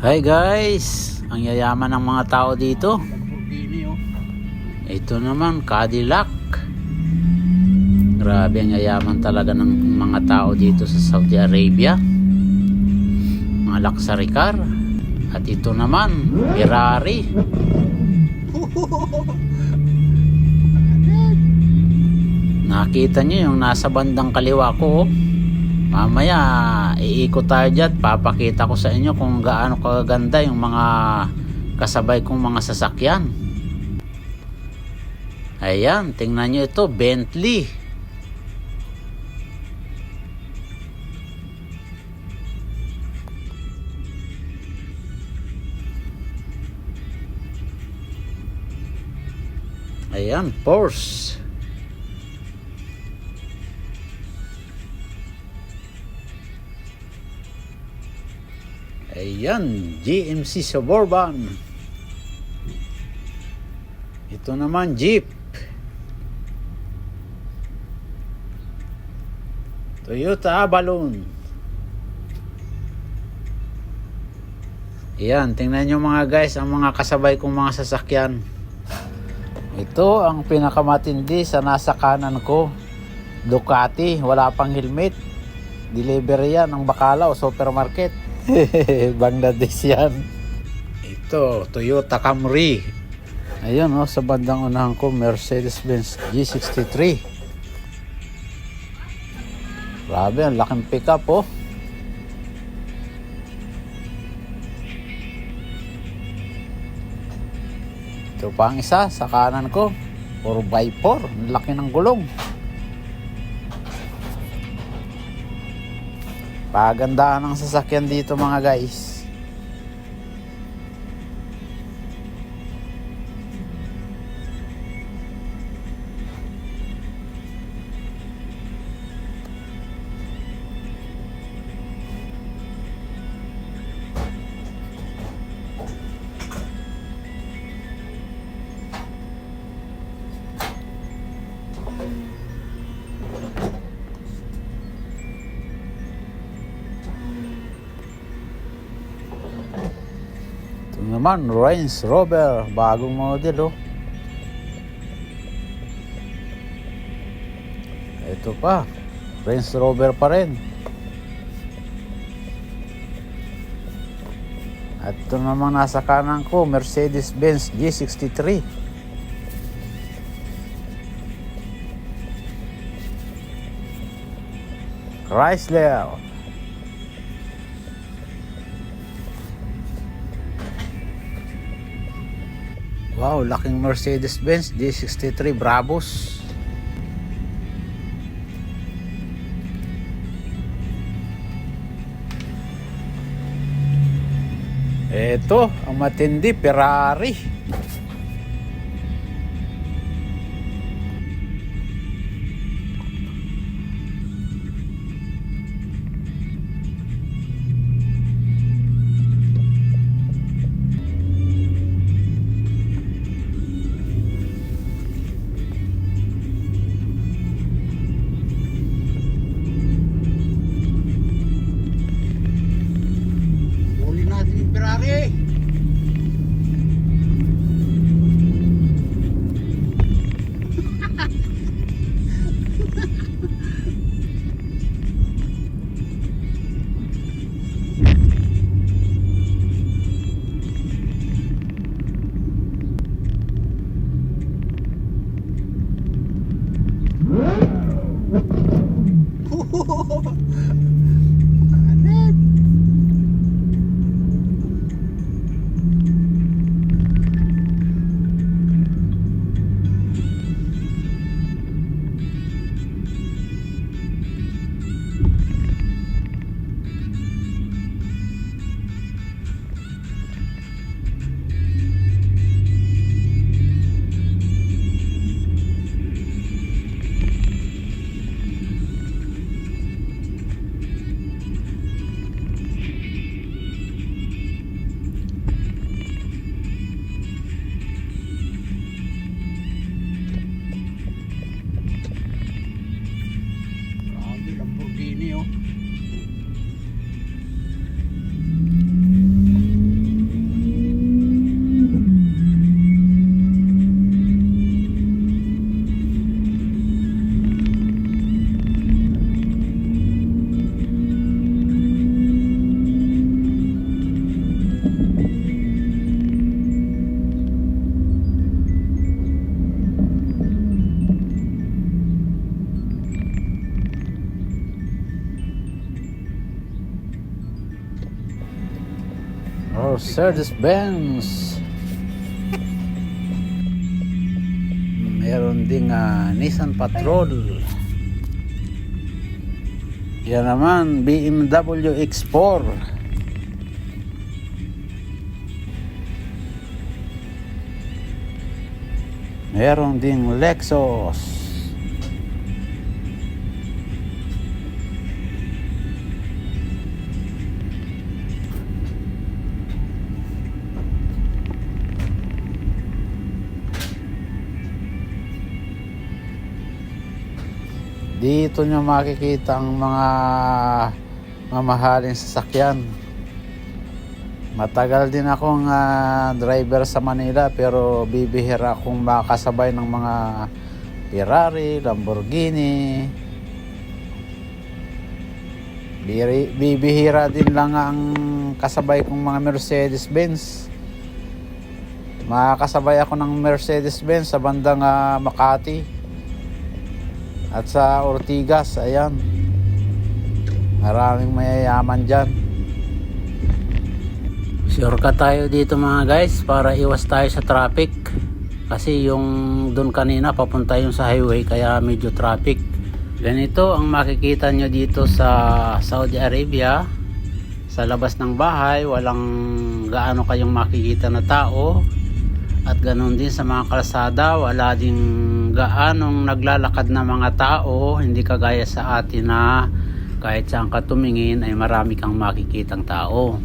Hi guys! Ang yayaman ng mga tao dito. Ito naman, Cadillac. Grabe ang yayaman talaga ng mga tao dito sa Saudi Arabia. Mga luxury car. At ito naman, Ferrari. Nakita nyo yung nasa bandang kaliwa ko. oh. Mamaya, iikot tayo dyan. Papakita ko sa inyo kung gaano kaganda yung mga kasabay kong mga sasakyan. Ayan, tingnan nyo ito, Bentley. Ayan, Porsche. Ayan, GMC Suburban. Ito naman, Jeep. Toyota Avalon. Ayan, tingnan nyo mga guys, ang mga kasabay kong mga sasakyan. Ito ang pinakamatindi sa nasa kanan ko. Ducati, wala pang helmet. Delivery yan ng Bacalao Supermarket. Bangladesh yan. Ito, Toyota Camry. Ayun, oh, sa bandang unahan ko, Mercedes-Benz G63. Grabe, ang laking pickup, oh. Ito pa ang isa sa kanan ko. 4x4. Ang laki ng gulong. Pagandahan ng sasakyan dito mga guys. Naman, Range Rover. Bagong model, oh. Ito pa. Range Rover pa rin. At ito naman nasa kanan ko, Mercedes-Benz G63. Chrysler. Wow, laking Mercedes-Benz G63 Brabus. Ito, ang matindi Ferrari. 哈 哈 Mercedes Benz. Meron ding ah, Nissan Patrol. Yan naman, BMW X4. Meron ding Lexus. Dito nyo makikita ang mga mamahaling sasakyan. Matagal din akong ah, driver sa Manila pero bibihira akong makasabay ng mga Ferrari, Lamborghini. Bibihira din lang ang kasabay kong mga Mercedes-Benz. Makakasabay ako ng Mercedes-Benz sa bandang ah, Makati. At sa Ortigas, ayan. Maraming mayayaman dyan. Shortcut tayo dito mga guys para iwas tayo sa traffic. Kasi yung doon kanina papunta yung sa highway kaya medyo traffic. Ganito ang makikita nyo dito sa Saudi Arabia. Sa labas ng bahay, walang gaano kayong makikita na tao. At ganoon din sa mga kalsada, wala ding gaanong naglalakad na mga tao, hindi kagaya sa atin na kahit saan ka tumingin ay marami kang makikitang tao.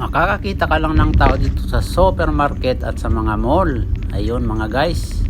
Makakakita ka lang ng tao dito sa supermarket at sa mga mall. Ayun mga guys.